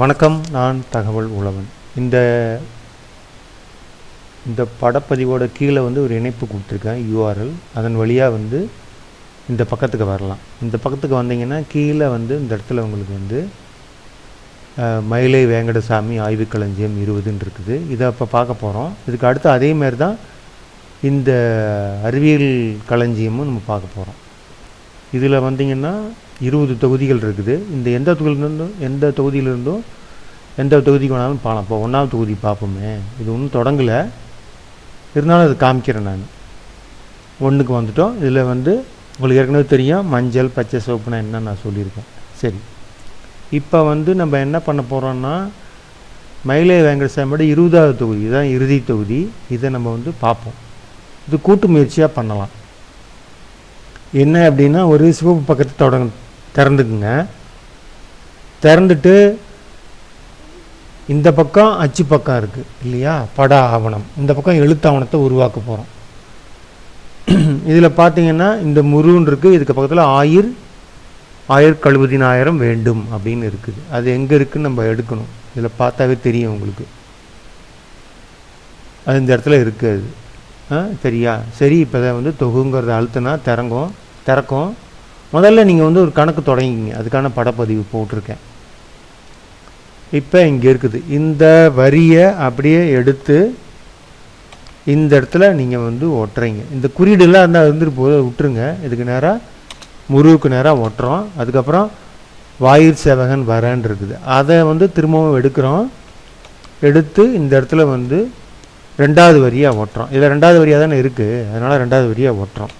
வணக்கம் நான் தகவல் உழவன். இந்த இந்த படப்பதிவோட கீழே வந்து ஒரு இணைப்பு கொடுத்துருக்கேன் யூஆர்எல் அதன் வழியாக வந்து இந்த பக்கத்துக்கு வரலாம். இந்த பக்கத்துக்கு வந்தீங்கன்னா கீழே வந்து இந்த இடத்துல உங்களுக்கு வந்து மயிலை வேங்கடசாமி ஆய்வு களஞ்சியம் இருபதுன்னு இருக்குது. இதை அப்போ பார்க்க போகிறோம் இதுக்கு அடுத்து அதேமாரி தான் இந்த அறிவியல் களஞ்சியமும் நம்ம பார்க்க போகிறோம் இதில் வந்தீங்கன்னா இருபது தொகுதிகள் இருக்குது. இந்த எந்த தொகுதியிலிருந்தும் எந்த தொகுதியிலிருந்தும் எந்த தொகுதிக்கு வேணாலும் பார்க்கலாம் இப்போ ஒன்றாவது தொகுதி பார்ப்போமே. இது ஒன்றும் தொடங்கலை. இருந்தாலும் அது காமிக்கிறேன் நான். ஒன்றுக்கு வந்துட்டோம். இதில் வந்து உங்களுக்கு ஏற்கனவே தெரியும் மஞ்சள் பச்சை சிவப்புனா என்ன நான் சொல்லியிருக்கேன். சரி. இப்போ வந்து நம்ம என்ன பண்ண போகிறோம்னா மயிலை வெங்கடசாமியோட இருபதாவது தொகுதி தான் இறுதி தொகுதி. இதை நம்ம வந்து பார்ப்போம். இது கூட்டு முயற்சியாக பண்ணலாம். என்ன அப்படின்னா ஒரு சிவப்பு பக்கத்தை தொடங்க திறந்துக்குங்க. திறந்துட்டு இந்த பக்கம் அச்சு பக்கம் இருக்குது இல்லையா? பட ஆவணம். இந்த பக்கம் எழுத்து ஆவணத்தை உருவாக்க போகிறோம் இதில் பார்த்தீங்கன்னா இந்த முருகன் இருக்குது இதுக்கு பக்கத்தில் ஆயிர் ஆயிர கழுபதினாயிரம் வேண்டும் அப்படின்னு இருக்குது. அது எங்கே இருக்குன்னு நம்ம எடுக்கணும். இதில் பார்த்தாவே தெரியும் உங்களுக்கு. அது இந்த இடத்துல இருக்குது அது. ஆ சரியா? சரி இப்போ வந்து தொகுங்கிறத அழுத்தினா திறங்கும். திறக்கும். முதல்ல நீங்கள் வந்து ஒரு கணக்கு தொடங்கிங்க அதுக்கான படப்பதிவு போட்டிருக்கேன். இப்போ இங்கே இருக்குது. இந்த வரியை அப்படியே எடுத்து இந்த இடத்துல நீங்கள் வந்து ஒட்டுறீங்க. இந்த குறியீடுலாம் இருந்தால் இருந்துட்டு போது விட்டுருங்க. இதுக்கு நேராக முருகுக்கு நேராக ஒட்டுறோம். அதுக்கப்புறம் வாயிற் சேவகன் வரேன் இருக்குது. அதை வந்து திரும்பவும் எடுக்கிறோம். எடுத்து இந்த இடத்துல வந்து ரெண்டாவது வரியாக ஒட்டுறோம். இதில் ரெண்டாவது வரியாக தானே இருக்குது அதனால் ரெண்டாவது வரியாக ஒட்டுறோம்.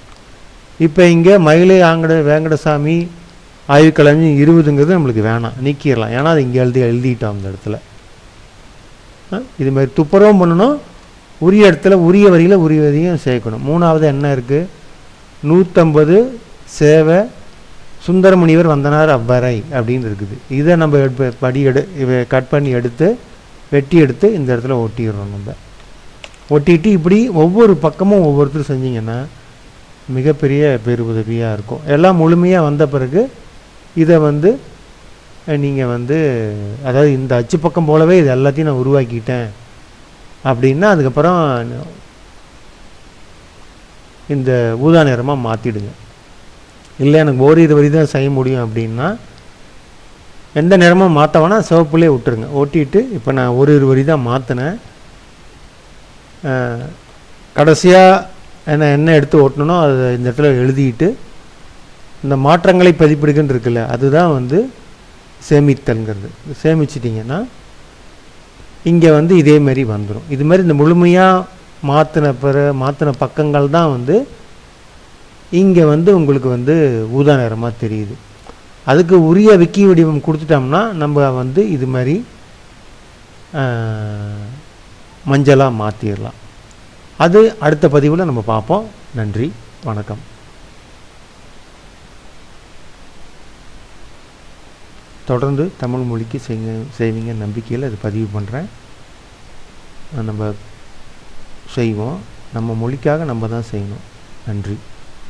இப்போ இங்கே மயிலை ஆங்கட வேங்கடசாமி ஆய்வுக்கிழமை இருபதுங்கிறது நம்மளுக்கு வேணாம் நீக்கிடலாம். ஏன்னா அது இங்கே எழுதி எழுதிட்டோம் அந்த இடத்துல. இது மாதிரி துப்புரவும் பண்ணணும். உரிய இடத்துல உரிய வரியில் உரிய வரியும் சேர்க்கணும். மூணாவது என்ன இருக்குது நூற்றம்பது சேவை சுந்தரமுனிவர் வந்தனார் அவ்வரை அப்படின்னு இருக்குது. இதை நம்ம படி எடு கட் பண்ணி எடுத்து வெட்டி எடுத்து இந்த இடத்துல ஒட்டிடுறோம் நம்ம. ஒட்டிட்டு இப்படி ஒவ்வொரு பக்கமும் ஒவ்வொருத்தரும் செஞ்சிங்கன்னா மிகப்பெரிய பேருதவியாக இருக்கும். எல்லாம் முழுமையாக வந்த பிறகு இதை வந்து நீங்கள் வந்து அதாவது இந்த அச்சு பக்கம் போலவே இது எல்லாத்தையும் நான் உருவாக்கிட்டேன். அப்படின்னா அதுக்கப்புறம் இந்த ஊதா நிறமாக மாற்றிடுங்க இல்லை எனக்கு ஒரு இது வரி தான் செய்ய முடியும் அப்படின்னா எந்த நிறமும் மாற்ற வேணால் சிவப்புலேயே விட்டுருங்க. ஒட்டிட்டு இப்போ நான் ஒரு இரு வரி தான் மாற்றினேன் கடைசியாக ஏன்னா என்ன எடுத்து ஓட்டணுனோ அதை இந்த இடத்துல எழுதிட்டு இந்த மாற்றங்களை பதிப்பிடுக்குன்னு இருக்குல்ல அதுதான் வந்து சேமித்தல்ங்கிறது. சேமிச்சிட்டிங்கன்னா இங்கே வந்து இதே மாதிரி வந்துடும் இது மாதிரி இந்த முழுமையாக மாற்றின பிற மாற்றின பக்கங்கள் தான் வந்து இங்கே வந்து உங்களுக்கு வந்து ஊதா நிறமாக தெரியுது. அதுக்கு உரிய விக்கி வடிவம் கொடுத்துட்டோம்னா நம்ம வந்து இது மாதிரி மஞ்சளாக மாற்றிடலாம் அது அடுத்த பதிவில் நம்ம பார்ப்போம். நன்றி வணக்கம். தொடர்ந்து தமிழ் மொழிக்கு செய்ங்க செய்வீங்க நம்பிக்கையில் அது பதிவு பண்ணுறேன் நம்ம செய்வோம். நம்ம மொழிக்காக நம்ம தான் செய்யணும். நன்றி.